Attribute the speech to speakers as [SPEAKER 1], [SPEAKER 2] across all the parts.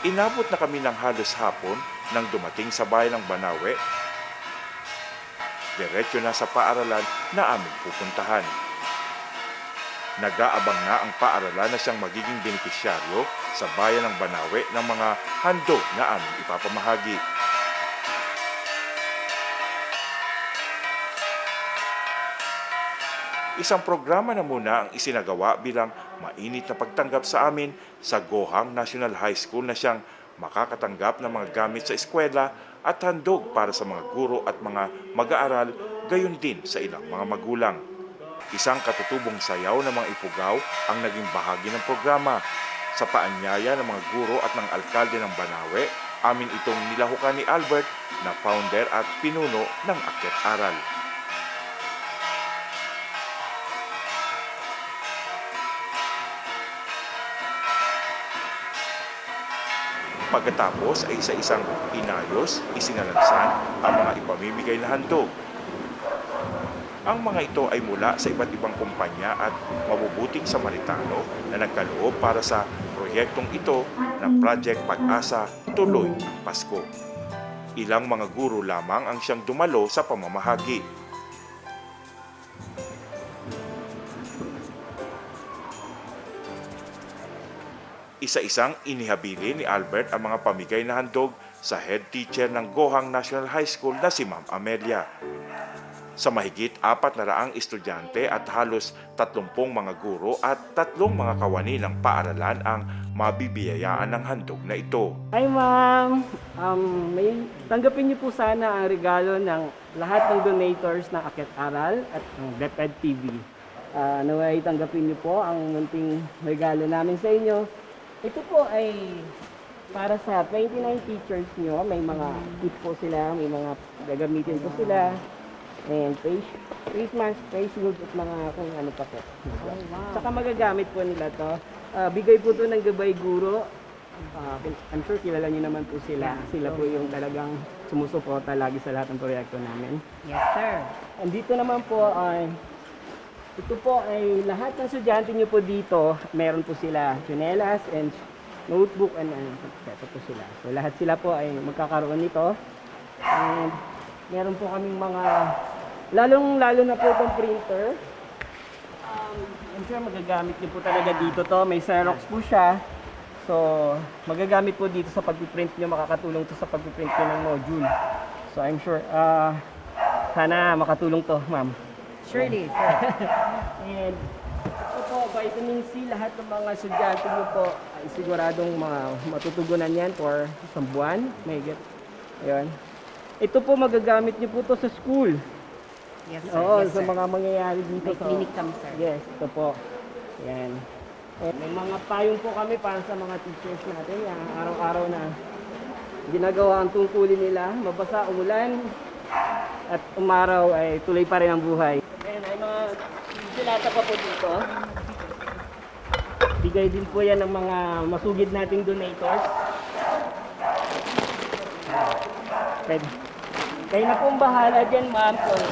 [SPEAKER 1] Inabot na kami ng halos hapon nang dumating sa bayan ng Banawe. Diretso na sa paaralan na aming pupuntahan. Nag-aabang na ang paaralan na siyang magiging benepisyaryo sa bayan ng Banawe ng mga handog na aming ipapamahagi. Isang programa na muna ang isinagawa bilang mainit na pagtanggap sa amin sa Gohang National High School na siyang makakatanggap ng mga gamit sa eskwela at handog para sa mga guro at mga mag-aaral, gayon din sa ilang mga magulang. Isang katutubong sayaw ng mga ipugaw ang naging bahagi ng programa. Sa paanyaya ng mga guro at ng alkalde ng Banawe, amin itong nilahukan ni Albert na founder at pinuno ng Akyat Aral. Pagkatapos ay isa-isang inayos, isinalansan ang mga ipamimigay na handog. Ang mga ito ay mula sa iba't ibang kumpanya at mabubuting Samaritano na nagkaloob para sa proyektong ito ng Project Pag-asa Tuloy ang Pasko. Ilang mga guro lamang ang siyang dumalo sa pamamahagi. Isa-isang inihabili ni Albert ang mga pamigay na handog sa head teacher ng Gohang National High School na si Ma'am Amelia. Sa mahigit apat na raang estudyante at halos tatlumpong mga guro at tatlong mga kawani ng paaralan ang mabibiyayaan ng handog na ito.
[SPEAKER 2] Hi ma'am, um, may tanggapin niyo po sana ang regalo ng lahat ng donators ng Akit Aral at ng DepEd TV. Uh, naway tanggapin niyo po ang munting regalo namin sa inyo. Ito po ay para sa 29 teachers niyo, may mga kit po sila, may mga gagamitin po sila. And face, face mask, face shield at mga kung ano pa po. Saka magagamit po nila to. Ah, bigay po to ng gabay guro. Ah, I'm sure kilala niyo naman po sila. Sila po yung talagang sumusuporta lagi sa lahat ng proyekto namin.
[SPEAKER 3] Yes, sir.
[SPEAKER 2] Andito naman po ay ito po ay lahat ng estudyante niyo po dito, meron po sila chinelas and notebook and ano, ito po sila. So lahat sila po ay magkakaroon nito. And meron po kaming mga lalong lalo na po itong printer. Um, I'm sure magagamit niyo po talaga dito to. May Xerox po siya. So, magagamit po dito sa pag-print niyo, makakatulong to sa pag-print niyo ng module. So, I'm sure, ah, sana makatulong to, ma'am.
[SPEAKER 3] Surely, sir.
[SPEAKER 2] And ito po, vitamin C, lahat ng mga estudyante nyo po ay siguradong mga matutugunan yan for isang buwan. May get. Ayun. Ito po magagamit nyo po to sa school.
[SPEAKER 3] Yes, sir.
[SPEAKER 2] Oo,
[SPEAKER 3] yes,
[SPEAKER 2] sa
[SPEAKER 3] sir.
[SPEAKER 2] mga mangyayari dito.
[SPEAKER 3] May clinic kami, sir.
[SPEAKER 2] Yes, ito po. Yan. Eh, May mga payong po kami para sa mga teachers natin. Yan, araw-araw na ginagawa ang tungkulin nila. Mabasa, umulan, at umaraw ay tuloy pa rin ang buhay. Silata pa po dito. Bigay din po yan ng mga masugid nating donators. Pwede. Kayo na pong bahala dyan, ma'am. Kung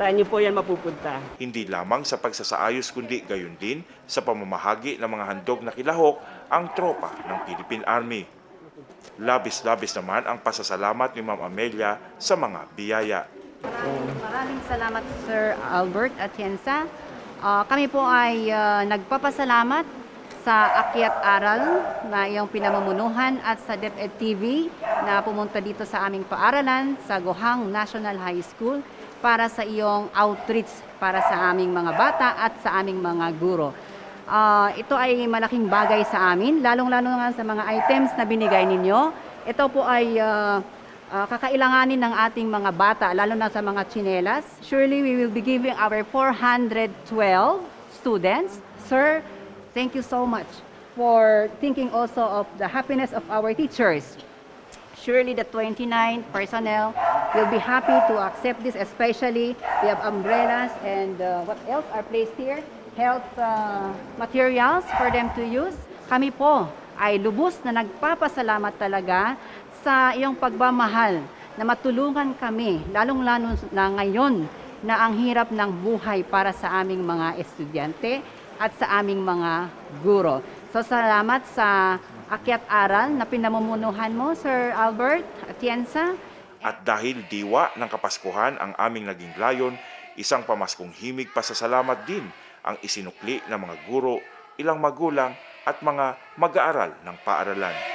[SPEAKER 2] saan niyo po yan mapupunta.
[SPEAKER 1] Hindi lamang sa pagsasaayos kundi gayon din sa pamamahagi ng mga handog na kilahok ang tropa ng Philippine Army. Labis-labis naman ang pasasalamat ni Ma'am Amelia sa mga biyaya.
[SPEAKER 3] Maraming salamat, Sir Albert Atienza. Ah, kami po ay ah, nagpapasalamat sa Akyat Aral na iyong pinamumunuhan at sa DepEd TV na pumunta dito sa aming paaralan sa Gohang National High School para sa iyong outreach para sa aming mga bata at sa aming mga guro. Ah, ito ay malaking bagay sa amin, lalong-lalo nga sa mga items na binigay ninyo. Ito po ay ah, ah, kakailanganin ng ating mga bata, lalo na sa mga chinelas. Surely we will be giving our 412 students. Sir, thank you so much for thinking also of the happiness of our teachers. Surely the 29 personnel will be happy to accept this, especially we have umbrellas and uh, what else are placed here? Health uh, materials for them to use. Kami po ay lubos na nagpapasalamat talaga sa iyong pagmamahal na matulungan kami, lalong-lalo na ngayon na ang hirap ng buhay para sa aming mga estudyante at sa aming mga guro. So salamat sa Akyat Aral na pinamumunuhan mo, Sir Albert Atienza.
[SPEAKER 1] At dahil diwa ng Kapaskuhan ang aming naging layon, isang pamaskong himig pasasalamat din ang isinukli ng mga guro, ilang magulang at mga mag-aaral ng paaralan.